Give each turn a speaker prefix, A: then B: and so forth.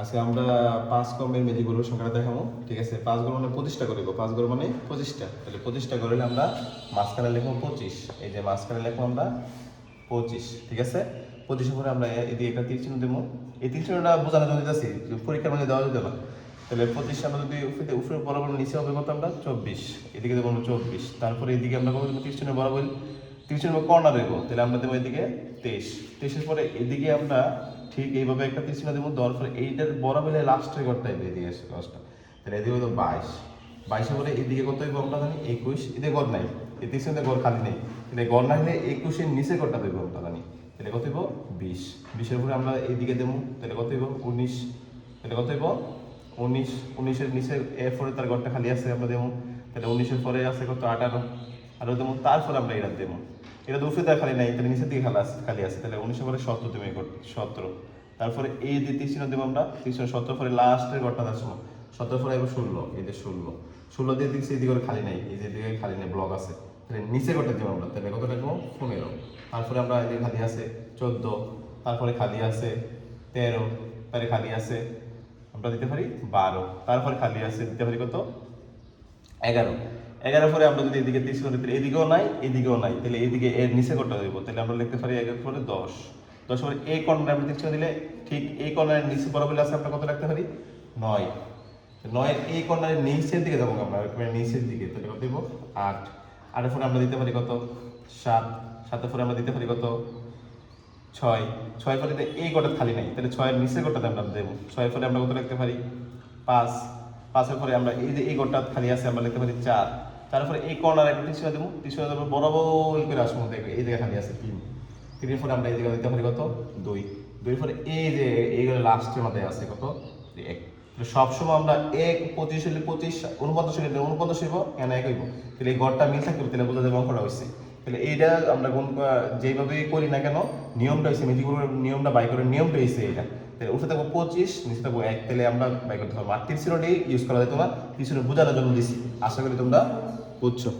A: আজকে আমরা পাঁচ কমের মেজি গরুর সংখ্যাটা দেখাবো, ঠিক আছে? পাঁচ গরু মানে পঁচিশটা করিব। পাঁচ গরু মানে পঁচিশটা তাহলে পঁচিশটা করলে আমরা মাঝখানে লিখব পঁচিশ। এই যে মাঝখানে লিখব আমরা পঁচিশ, ঠিক আছে? পঁচিশের পরে আমরা এদিকে একটা তীর চিহ্ন দেবো। এই তীর চিহ্নটা বোঝানোর জন্য দিতেছি পরীক্ষার মধ্যে দেওয়া যেত না। তাহলে পঁচিশ আমরা যদি উপরে উপরে বরাবর নিচে হবে কত আমরা? চব্বিশ। এদিকে দেবো আমরা চব্বিশ। তারপরে এদিকে আমরা কত তীর বরাবর তীর চিহ্ন কর্নার দেবো তাহলে আমরা দেবো এদিকে তেইশ। তেইশের পরে এদিকে আমরা ঠিক এইভাবে একটা তীর চিহ্ন দেবো, দেওয়ার পরে এইটার বরাবর লাস্টের ঘরটা এদিকে আসে দশটা তাহলে এদিকে হতো বাইশ। বাইশের পরে এদিকে কত হইব আমরা জানি একুশ। এদিকে গড় নাই, এই চিহ্নে গড় খালি নেই। তাহলে গড় না হলে একুশের নিচে গড়টা দেবো আমরা জানি। তাহলে কত হইব বিশ। বিশের পরে আমরা এইদিকে দেবো, তাহলে কত হইব উনিশ। তাহলে কত হইব উনিশ। উনিশের নিচে এর পরে তার ঘরটা খালি আছে আমরা দেবো। তাহলে উনিশের পরে আছে কত আঠারো। আরও দেবো, তারপরে আমরা এটা দেবো। এটা তো উপরে খালি নাই, তাহলে নিচের দিকে খালি আছে খালি আছে। তাহলে উনিশের পরে সতেরো তুমি এই সতেরো। তারপরে এই যে তীর চিহ্ন দেবো আমরা তীর চিহ্ন সতেরো পরে লাস্টের ঘরটা দেওয়ার সময়, সতেরো পরে এবার ষোলো, এই যে ষোলো। ষোলো দিয়ে দিচ্ছি এদিকে খালি নাই, এই যে দিকে খালি নেই ব্লক আছে। তাহলে নিচে ঘরটা দেবো আমরা, তাহলে কত রাখব? পনেরো। তারপরে আমরা এদিকে খালি আছে, চোদ্দ। তারপরে খালি আছে, তেরো। তারপরে খালি আছে, আমরা দিতে পারি বারো। তারপরে খালি আছে, দিতে পারি কত? এগারো। এগারো পরে আমরা যদি এদিকে তিরিশ করে তাহলে এদিকেও নাই এদিকেও নাই, তাহলে এদিকে এর নিচে কটা দেবো তাহলে আমরা লিখতে পারি এগারো পরে দশ। দশ পরে এই কর্নারে আমরা তিরিশ দিলে ঠিক এই কর্নারের নিচে বরাবর আছে, আমরা কত রাখতে পারি? নয়। নয়ের এই কর্নারের নিচের দিকে যাব আমরা নিচের দিকে, তাহলে কত দেবো আট। আটের পরে আমরা দিতে পারি কত? সাত। সাতের পরে আমরা দিতে পারি কত? ছয়। ছয় পরে এই গোটা খালি নাই, তাহলে ছয়ের নিচের গোটাতে আমরা দেবো। ছয়ের পরে আমরা কত রাখতে পারি? পাঁচ। পাঁচের পরে আমরা এই যে এই গোটা খালি আছে, আমরা লিখতে পারি চার। তারপরে এই কর্নার একটা টিসু দেবো টিসু দেবো বরাবর করে আসব দেখবে এই জায়গায় খালি আছে তিন। তিনের পরে আমরা এই জায়গায় দিতে পারি কত? দুই। দুই পরে এই যে এইগুলো লাস্টের মধ্যে আছে কত? এক। সবসময় আমরা এক, পঁচিশ হলে পঁচিশ উনপঞ্চাশ হলে উনপঞ্চাশ হইব, কেন এক হইব? তাহলে এই গড়টা মিল থাকবে তাহলে বোঝা যাবে অঙ্কটা হয়েছে তাহলে এইটা আমরা গুণ যেভাবে করি না কেন, নিয়মটা হয়েছে মেজিগুলোর নিয়মটা, বাই করে নিয়মটা হয়েছে এটা তাহলে উঠে থাকব পঁচিশ, নিচে থাকব এক। তাহলে আমরা বাই করতে পারব। আর তিরশিরোটাই ইউজ করা যেত না তিরশিরো বোঝানোর জন্য দিছি। আশা করি তোমরা escucho.